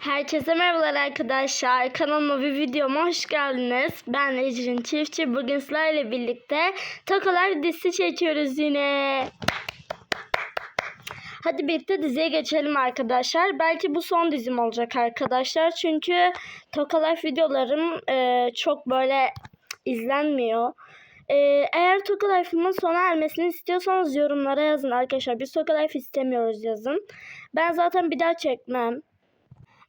Herkese merhabalar arkadaşlar. Kanalıma bir videoma hoş geldiniz. Ben Ecrin Çiftçi. Bugün sizlerle birlikte Tokalar dizisi çekiyoruz yine. Hadi birlikte diziye geçelim arkadaşlar. Belki bu son dizim olacak arkadaşlar. Çünkü Tokalar videolarım e, çok böyle izlenmiyor. E, eğer Tokalife'ımın sona ermesini istiyorsanız yorumlara yazın arkadaşlar. Biz Tokalife istemiyoruz yazın. Ben zaten bir daha çekmem.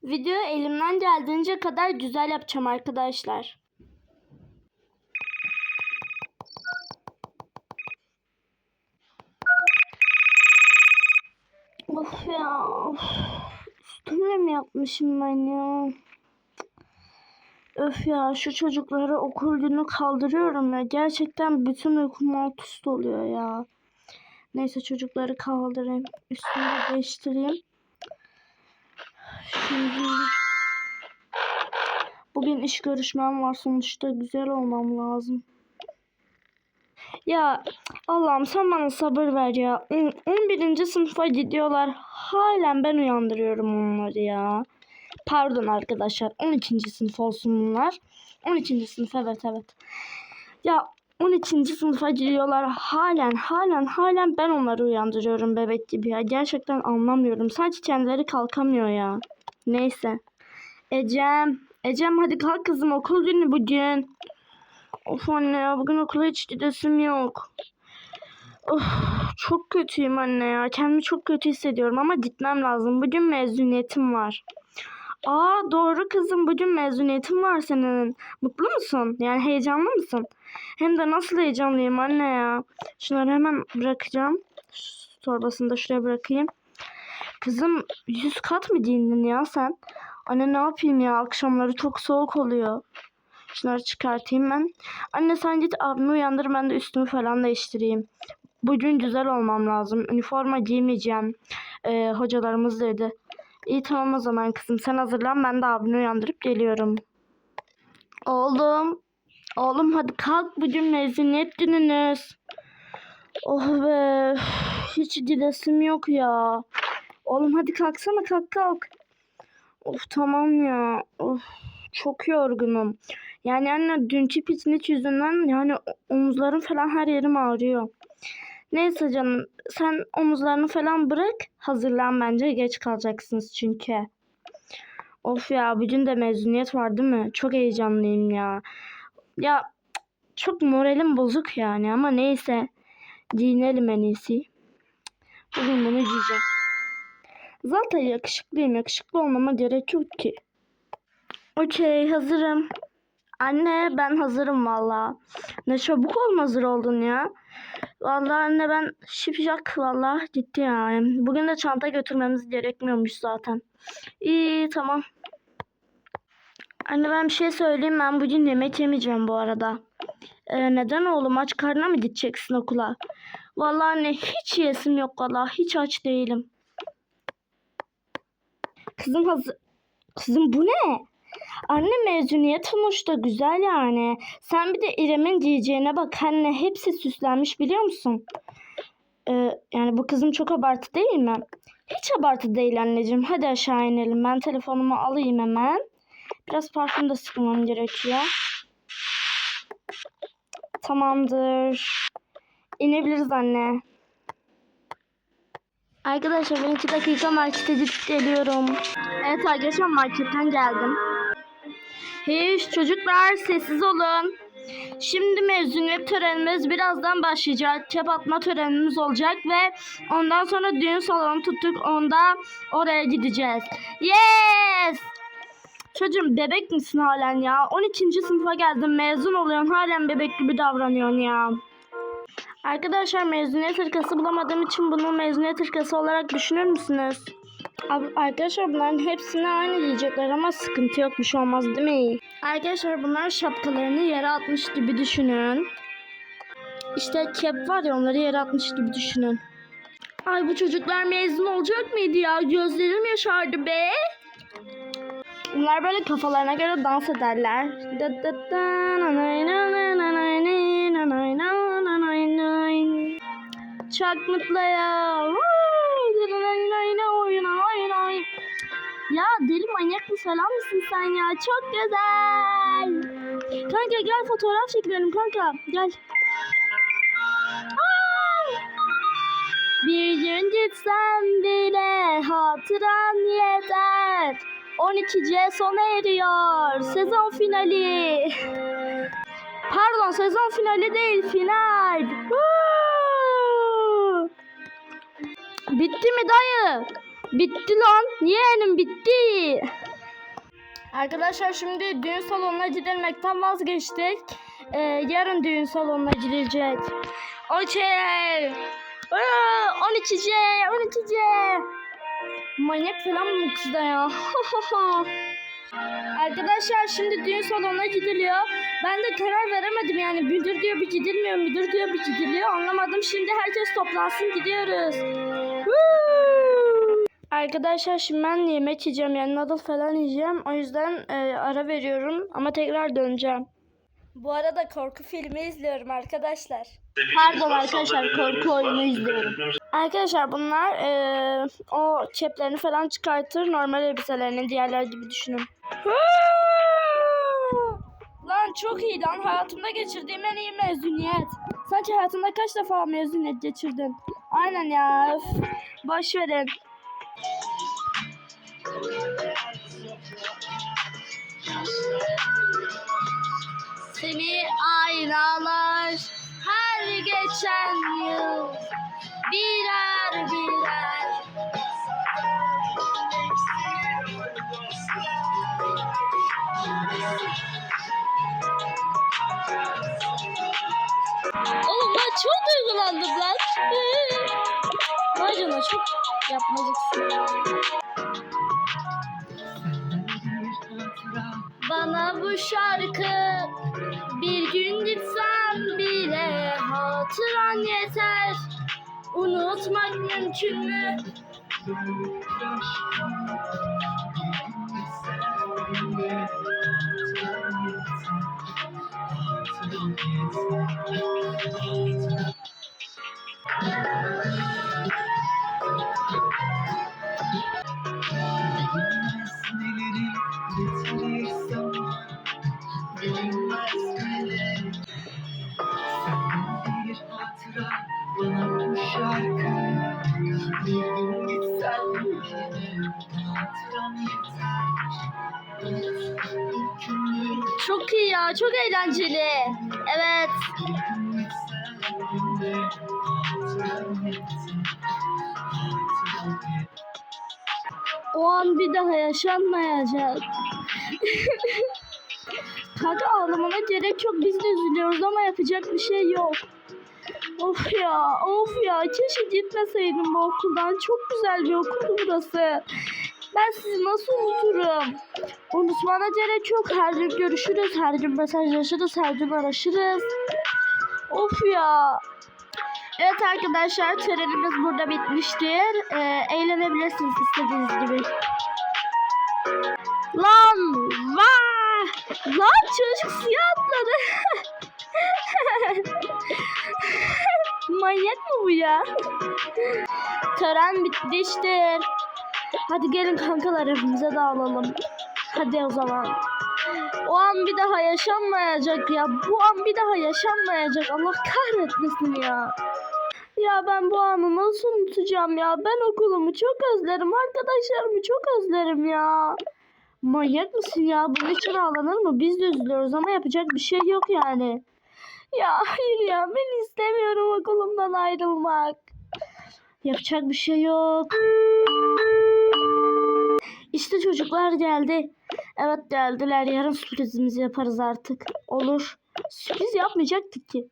Video elimden geldiğince kadar güzel yapacağım arkadaşlar. Of ya. Of. Üstümle mi yapmışım ben ya? Öf ya şu çocukları okul günü kaldırıyorum ya. Gerçekten bütün uykum alt üst oluyor ya. Neyse çocukları kaldırayım. Üstümü de değiştireyim. Bugün iş görüşmem var sonuçta güzel olmam lazım. Ya Allah'ım sen bana sabır ver ya. On- 11. sınıfa gidiyorlar. Halen ben uyandırıyorum onları ya. Pardon arkadaşlar. 12. sınıf olsun bunlar. 12. sınıf evet evet. Ya 12. sınıfa giriyorlar. Halen halen halen ben onları uyandırıyorum bebek gibi ya. Gerçekten anlamıyorum. Sanki kendileri kalkamıyor ya. Neyse. Ecem. Ecem hadi kalk kızım okul günü bugün. Of anne ya bugün okula hiç gidesim yok. Of çok kötüyüm anne ya. Kendimi çok kötü hissediyorum ama gitmem lazım. Bugün mezuniyetim var. Aa doğru kızım bugün mezuniyetin var senin. Mutlu musun? Yani heyecanlı mısın? Hem de nasıl heyecanlıyım anne ya. Şunları hemen bırakacağım. Şu torbasını da şuraya bırakayım. Kızım yüz kat mı giyindin ya sen? Anne ne yapayım ya akşamları çok soğuk oluyor. Şunları çıkartayım ben. Anne sen git abimi uyandır ben de üstümü falan değiştireyim. Bugün güzel olmam lazım. Üniforma giymeyeceğim. Ee, hocalarımız dedi. İyi tamam o zaman kızım sen hazırlan ben de abini uyandırıp geliyorum. Oğlum. Oğlum hadi kalk bugün mezuniyet gününüz. Oh be. Hiç gidesim yok ya. Oğlum hadi kalksana kalk kalk. Of tamam ya. Of çok yorgunum. Yani anne dünkü piknik yüzünden yani omuzlarım falan her yerim ağrıyor. Neyse canım sen omuzlarını falan bırak. Hazırlan bence geç kalacaksınız çünkü. Of ya bugün de mezuniyet var değil mi? Çok heyecanlıyım ya. Ya çok moralim bozuk yani ama neyse. Giyinelim en iyisi. Bugün bunu giyeceğim. Zaten yakışıklıyım. Yakışıklı olmama gerek yok ki. Okey hazırım. Anne ben hazırım valla. Ne çabuk olma hazır oldun ya. Vallahi anne ben şipşak valla gitti yani. Bugün de çanta götürmemiz gerekmiyormuş zaten. İyi tamam. Anne ben bir şey söyleyeyim ben bugün yemek yemeyeceğim bu arada. Ee, neden oğlum aç karnına mı gideceksin okula? Vallahi anne hiç yesim yok valla hiç aç değilim. Kızım hazır. Kızım bu ne? Anne mezuniyet sonuçta güzel yani. Sen bir de İrem'in giyeceğine bak anne. Hepsi süslenmiş biliyor musun? Ee, yani bu kızım çok abartı değil mi? Hiç abartı değil anneciğim. Hadi aşağı inelim. Ben telefonumu alayım hemen. Biraz parfüm de sıkmam gerekiyor. Tamamdır. İnebiliriz anne. Arkadaşlar ben iki dakika markete gidip geliyorum. Evet arkadaşlar marketten geldim. Hiç çocuklar sessiz olun. Şimdi mezuniyet törenimiz birazdan başlayacak. Çöp atma törenimiz olacak ve ondan sonra düğün salonu tuttuk. Onda oraya gideceğiz. Yes! Çocuğum bebek misin halen ya? 12. sınıfa geldim mezun oluyorsun halen bebek gibi davranıyorsun ya. Arkadaşlar mezuniyet hırkası bulamadığım için bunu mezuniyet hırkası olarak düşünür müsünüz? Arkadaşlar bunların hepsini aynı diyecekler ama sıkıntı yok bir şey olmaz değil mi? Arkadaşlar bunlar şapkalarını yere atmış gibi düşünün. İşte kep var ya onları yere atmış gibi düşünün. Ay bu çocuklar mezun olacak mıydı ya? Gözlerim yaşardı be. Bunlar böyle kafalarına göre dans ederler. Nay nay. Ya deli manyak mı falan mısın sen ya? Çok güzel. Kanka gel fotoğraf çekelim kanka. Gel. Bir gün gitsem bile hatıran yeter. 12C sona eriyor. Sezon finali. Pardon sezon finali değil final. Woo! Bitti mi dayı? Bitti lan. Yeğenim bitti. Arkadaşlar şimdi düğün salonuna gidilmekten vazgeçtik. Ee, yarın düğün salonuna gidilecek. Okey. Aa, 12C, 12C. Manyak falan mı bu kız da ya? Arkadaşlar şimdi düğün salonuna gidiliyor. Ben de karar veremedim yani müdür diyor bir gidilmiyor, müdür diyor bir gidiliyor. Anlamadım. Şimdi herkes toplansın gidiyoruz. Woo! Arkadaşlar şimdi ben yemek yiyeceğim yani noodle falan yiyeceğim. O yüzden e, ara veriyorum ama tekrar döneceğim. Bu arada korku filmi izliyorum arkadaşlar. Pardon arkadaşlar korku oyunu izliyorum. Arkadaşlar bunlar eee, o keplerini falan çıkartır. Normal elbiselerini diğerler gibi düşünün. lan çok iyi lan. Hayatımda geçirdiğim en iyi mezuniyet. Sanki hayatında kaç defa mezuniyet geçirdin? Aynen ya. Öf. Boş verin. Seni aynalar her geçen yıl birer birer Oğlum ben çok duygulandım lan. Vay canına çok yapmacıksın. Bana bu şarkı bir gün gitsem bile hatıran yeter. Unutmak mümkün mü? Neleri Çok iyi ya, çok eğlenceli. Evet. O an bir daha yaşanmayacak. Kanka ağlamana gerek yok. Biz de üzülüyoruz ama yapacak bir şey yok. Of ya, of ya. Keşke gitmeseydim bu okuldan. Çok güzel bir okuldu burası. Ben sizi nasıl unuturum? Unutmana gerek yok. Her gün görüşürüz. Her gün mesajlaşırız. Her gün araşırız. Of ya. Evet arkadaşlar törenimiz burada bitmiştir. Ee, eğlenebilirsiniz istediğiniz gibi. Lan vah! Lan çocuk suya atladı. Manyak mı bu ya? Tören bitmiştir. Hadi gelin kankalar evimize dağılalım. Hadi o zaman. O an bir daha yaşanmayacak ya. Bu an bir daha yaşanmayacak. Allah kahretmesin ya. Ya ben bu anı nasıl unutacağım ya? Ben okulumu çok özlerim. Arkadaşlarımı çok özlerim ya. Manyak mısın ya? Bunun için ağlanır mı? Biz de üzülüyoruz ama yapacak bir şey yok yani. Ya hayır ya ben istemiyorum okulumdan ayrılmak. Yapacak bir şey yok. İşte çocuklar geldi. Evet geldiler. Yarın sürprizimizi yaparız artık. Olur. Sürpriz yapmayacaktık ki.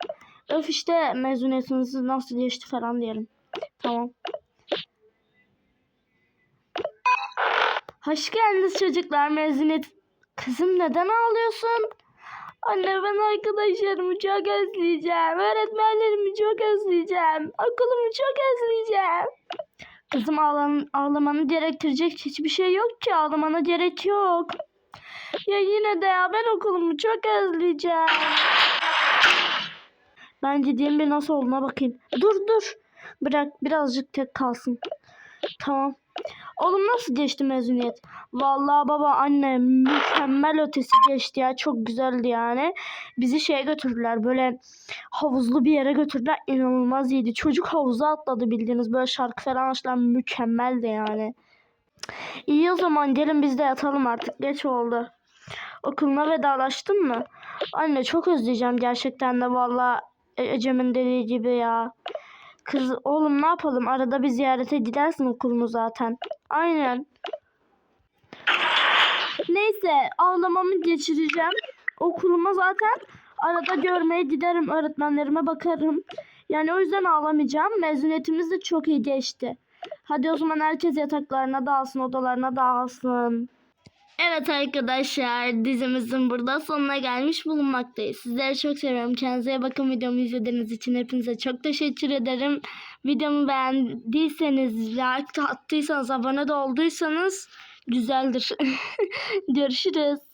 Öf işte mezuniyetiniz nasıl geçti falan diyelim. Tamam. Hoş geldiniz çocuklar mezuniyet. Kızım neden ağlıyorsun? Anne ben arkadaşlarımı çok özleyeceğim. Öğretmenlerimi çok özleyeceğim. Okulumu çok özleyeceğim. Kızım ağlan ağlamanı gerektirecek hiçbir şey yok ki. Ağlamana gerek yok. Ya yine de ya ben okulumu çok özleyeceğim. Ben gideyim bir nasıl olduğuna bakayım. Dur dur. Bırak birazcık tek kalsın. Tamam. Oğlum nasıl geçti mezuniyet? Vallahi baba anne mükemmel ötesi geçti ya. Çok güzeldi yani. Bizi şeye götürdüler böyle havuzlu bir yere götürdüler. İnanılmaz iyiydi. Çocuk havuza atladı bildiğiniz böyle şarkı falan açtılar. Mükemmeldi yani. İyi o zaman gelin biz de yatalım artık. Geç oldu. Okuluna vedalaştın mı? Anne çok özleyeceğim gerçekten de valla E- Ecem'in dediği gibi ya. Kız oğlum ne yapalım arada bir ziyarete gidersin okulunu zaten. Aynen. Neyse ağlamamı geçireceğim. Okuluma zaten arada görmeye giderim öğretmenlerime bakarım. Yani o yüzden ağlamayacağım. Mezuniyetimiz de çok iyi geçti. Hadi o zaman herkes yataklarına dağılsın, odalarına dağılsın. Evet arkadaşlar dizimizin burada sonuna gelmiş bulunmaktayız. Sizleri çok seviyorum. Kendinize bakın videomu izlediğiniz için hepinize çok teşekkür ederim. Videomu beğendiyseniz, like attıysanız, abone de olduysanız güzeldir. Görüşürüz.